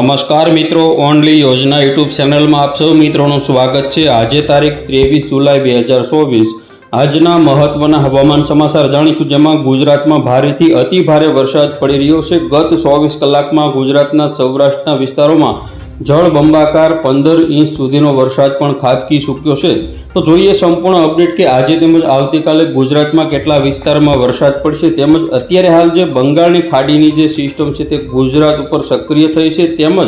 નમસ્કાર મિત્રો, ઓનલી યોજના યુટ્યુબ ચેનલમાં આપ સૌ મિત્રોનું સ્વાગત છે. આજે તારીખ ત્રેવીસ જુલાઈ બે હજાર ચોવીસ. આજના મહત્વના હવામાન સમાચાર જાણીશું જેમાં ગુજરાતમાં ભારેથી અતિ ભારે વરસાદ પડી રહ્યો છે. ગત ચોવીસ કલાકમાં ગુજરાતના સૌરાષ્ટ્રના વિસ્તારોમાં જળબંબાકાર પંદર ઇંચ સુધીનો વરસાદ પણ ખાબકી ચૂક્યો છે. તો જોઈએ સંપૂર્ણ અપડેટ કે આજે તેમજ આવતીકાલે ગુજરાતમાં કેટલા વિસ્તારમાં વરસાદ પડશે તેમજ અત્યારે હાલ જે બંગાળની ખાડીની જે સિસ્ટમ છે તે ગુજરાત ઉપર સક્રિય થઈ છે તેમજ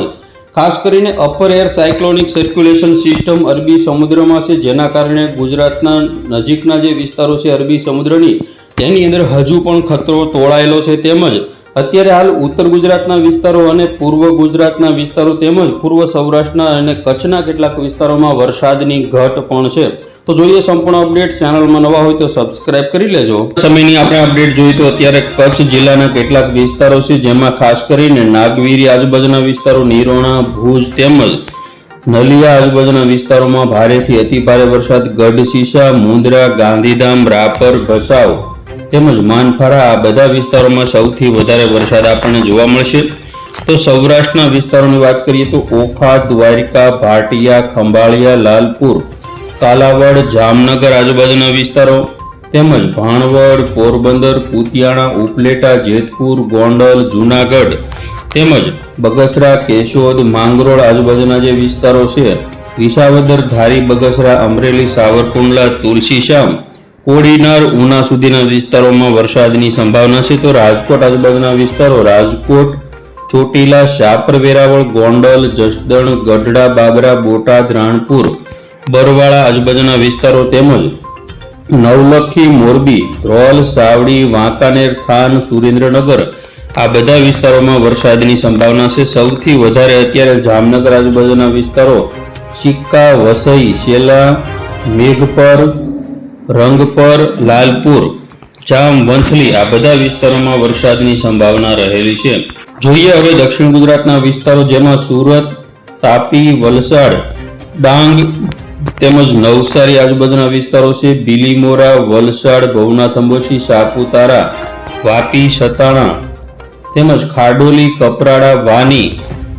ખાસ કરીને upper air cyclonic circulation system અરબી સમુદ્રમાં છે જેના કારણે ગુજરાતના નજીકના જે વિસ્તારો છે અરબી સમુદ્રની તેની અંદર હજુ પણ ખતરો તોળાયેલો છે તેમજ અત્યારે હાલ ઉત્તર ગુજરાતના વિસ્તારો અને પૂર્વ ગુજરાતના વિસ્તારો તેમજ પૂર્વ સૌરાષ્ટ્રના અને કચ્છના કેટલાક વિસ્તારોમાં વરસાદની ઘટ પણ છે. તો જોઈએ સંપૂર્ણ અપડેટ. ચેનલમાં નવા હોય તો સબસ્ક્રાઇબ કરી લેજો. સમયની આપણે અપડેટ જોઈએ તો અત્યારે કચ્છ જિલ્લાના કેટલાક વિસ્તારો છે, જેમાં ખાસ કરીને નાગવીરી આજુબાજુના વિસ્તારો, નિરોણા, ભુજ તેમજ નલિયા આજુબાજુના વિસ્તારોમાં ભારેથી અતિ ભારે વરસાદ. ગઢશીશા, મુંદ્રા, ગાંધીધામ, રાપર, ભસાવ તેમજ માનફારા આ બધા વિસ્તારોમાં સૌથી વધારે વરસાદ આપણને જોવા મળશે. તો સૌરાષ્ટ્રના વિસ્તારોની વાત કરીએ તો ઓખા, દ્વારિકા, ભાટિયા, ખંભાળિયા, લાલપુર, કાલાવડ, જામનગર આજુબાજુના વિસ્તારો, તેમજ ભાણવડ, પોરબંદર કુતિયાણા ઉપલેટા, જેતપુર, ગોંડલ, જુનાગઢ, તેમજ બગસરા, કેશોદ, માંગરોળ આજુબાજુના જે વિસ્તારો છે, વિસાવદર, ધારી, બગસરા, અમરેલી, સાવરકુંડલા તુલસીશ્યામ કોડીનાર, ઉના સુધીના વિસ્તારોમાં વરસાદની સંભાવના છે તો રાજકોટ આજુબાજુના વિસ્તારો રાજકોટ, ચોટીલા, શાપર, વેરાવળ, ગોંડલ, જસદણ, ગઢડા, બાબરા, બોટાદ, રાણપુર, બરવાળા આજુબાજુના વિસ્તારો તેમજ નવલખી, મોરબી ધ્રોલ સાવડી, વાંકાનેર, થાન, સુરેન્દ્રનગર આ બધા વિસ્તારોમાં વરસાદની સંભાવના છે. સૌથી વધારે અત્યારે જામનગર આજુબાજુના વિસ્તારો સિક્કા, વસઈ, શેલા, મેઘપર રંગપર, લાલપુર જામ વંથલી આ બધા વિસ્તારોમાં વરસાદની સંભાવના રહેલી છે. જોઈએ હવે દક્ષિણ ગુજરાતના વિસ્તારો જેમાં સુરત, તાપી, વલસાડ, ડાંગ તેમજ નવસારી આજુબાજુના વિસ્તારો છે. બિલીમોરા વલસાડ, ભવનાથ અંબોશી સાપુતારા, વાપી, સતાણા તેમજ ખાડોલી, કપરાડા, વાની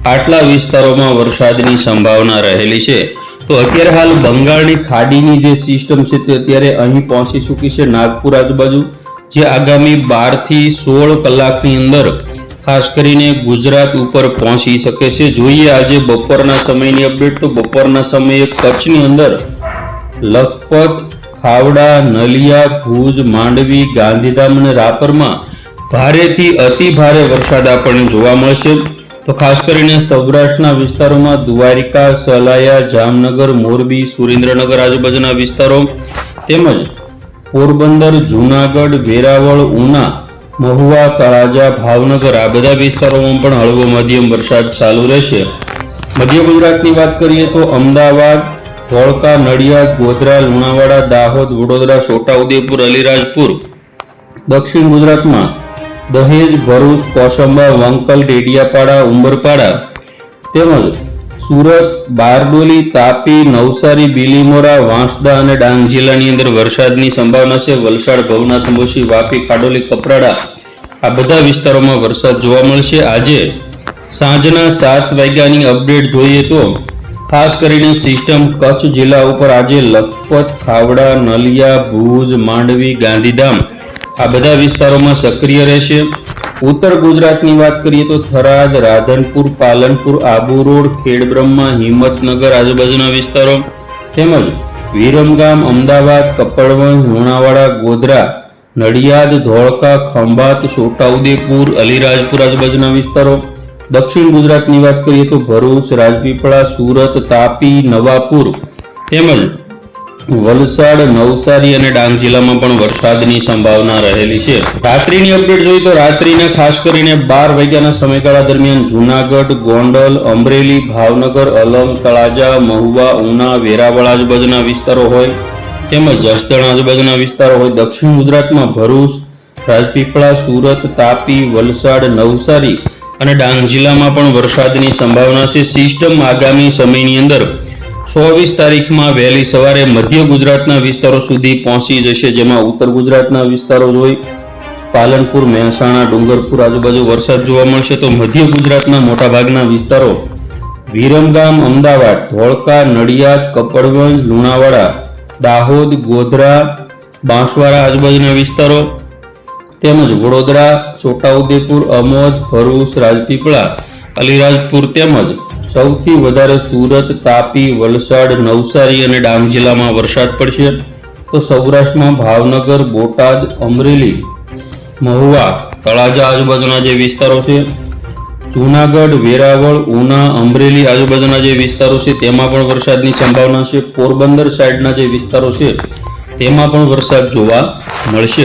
આટલા વિસ્તારોમાં વરસાદની સંભાવના રહેલી છે. તો અત્યારે હાલ બંગાળની ખાડીની જે સિસ્ટમ છે તે અત્યારે અહીં પહોંચી ચૂકી છે નાગપુર આજુબાજુ, જે આગામી બારથી સોળ કલાકની અંદર ખાસ કરીને ગુજરાત ઉપર પહોંચી શકે છે. જોઈએ આજે બપોરના સમયની અપડેટ તો બપોરના સમયે કચ્છની અંદર લખપત, ખાવડા, નલિયા, ભુજ, માંડવી, ગાંધીધામ અને રાપરમાં ભારેથી અતિ ભારે વરસાદ આપણને જોવા મળશે. તો ખાસ કરીને સૌરાષ્ટ્રના વિસ્તારોમાં દ્વારિકા, સલાયા, જામનગર, મોરબી, સુરેન્દ્રનગર આજુબાજુના વિસ્તારો તેમજ પોરબંદર, જૂનાગઢ, વેરાવળ, ઉના, મહુવા તળાજા ભાવનગર આ બધા વિસ્તારોમાં પણ હળવો મધ્યમ વરસાદ ચાલુ રહેશે. મધ્ય ગુજરાતની વાત કરીએ તો અમદાવાદ ધોળકા નડિયાદ, ગોધરા, લુણાવાડા, દાહોદ, વડોદરા, છોટાઉદેપુર, અલીરાજપુર, દક્ષિણ ગુજરાતમાં દહેજ, ભરૂચ કોસંબા વંકલ, ડેડિયાપાડા, ઉંબરપાડા તેમજ સુરત, બારડોલી, તાપી, નવસારી, બિલીમોરા, વાંસદા અને ડાંગ જિલ્લાની અંદર વરસાદની સંભાવના છે. વલસાડ, ભવનાથ મોસી વાપી, ખાડોલી, કપરાડા આ બધા વિસ્તારોમાં વરસાદ જોવા મળશે. આજે સાંજના સાત વાગ્યાની અપડેટ જોઈએ તો ખાસ કરીને સિસ્ટમ કચ્છ જિલ્લા ઉપર આજે લખપત, ખાવડા, નલિયા, ભુજ, માંડવી, ગાંધીધામ આ બધા વિસ્તારોમાં સક્રિય રહેશે. ઉત્તર ગુજરાતની વાત કરીએ તો થરાદ, રાધનપુર, પાલનપુર, આબુ રોડ ખેડબ્રહ્મા હિંમતનગર આજુબાજુના વિસ્તારો તેમજ વિરમગામ, અમદાવાદ, કપડવંજ, લુણાવાડા, ગોધરા, નડિયાદ, ધોળકા, ખંભાત, છોટાઉદેપુર, અલીરાજપુર આજુબાજુના વિસ્તારો. દક્ષિણ ગુજરાતની વાત કરીએ તો ભરૂચ, રાજપીપળા, સુરત, તાપી, નવાપુર તેમજ વલસાડ, નવસારી અને ડાંગ જિલ્લામાં પણ વરસાદની સંભાવના રહેલી છે. રાત્રિની અપડેટ જોઈએ તો રાત્રિના ખાસ કરીને બાર વાગ્યાના સમયગાળા દરમિયાન જુનાગઢ, ગોંડલ, અમરેલી, ભાવનગર અલંગ તળાજા, મહુવા, ઉના, વેરાવળ આજુબાજુના વિસ્તારો હોય તેમજ જસદણ આજુબાજુના વિસ્તારો હોય દક્ષિણ ગુજરાતમાં ભરૂચ, રાજપીપળા, સુરત, તાપી, વલસાડ, નવસારી અને ડાંગ જિલ્લામાં પણ વરસાદની સંભાવના છે. સિસ્ટમ આગામી સમયની અંદર ચોવીસ તારીખમાં વહેલી સવારે મધ્ય ગુજરાતના વિસ્તારો સુધી પહોંચી જશે, જેમાં ઉત્તર ગુજરાતના વિસ્તારો જોઈ પાલનપુર, મહેસાણા, ડુંગરપુર આજુબાજુ વરસાદ જોવા મળશે. તો મધ્ય ગુજરાતના મોટાભાગના વિસ્તારો વિરમગામ, અમદાવાદ, ધોળકા, નડિયાદ કપડવંજ લુણાવાડા, દાહોદ, ગોધરા, બાંસવાડા આજુબાજુના વિસ્તારો તેમજ વડોદરા, છોટાઉદેપુર, અમોદ, ભરૂચ, રાજપીપળા, અલીરાજપુર તેમજ સૌથી વધારે સુરત, તાપી, વલસાડ, નવસારી અને ડાંગ જિલ્લામાં વરસાદ પડશે. તો સૌરાષ્ટ્રમાં ભાવનગર, બોટાદ, અમરેલી, મહુવા, તળાજા આજુબાજુના જે વિસ્તારો છે, જૂનાગઢ, વેરાવળ, ઉના, અમરેલી આજુબાજુના જે વિસ્તારો છે, તેમાં પણ વરસાદની સંભાવના છે. પોરબંદર સાઈડના જે વિસ્તારો છે, તેમાં પણ વરસાદ જોવા મળશે.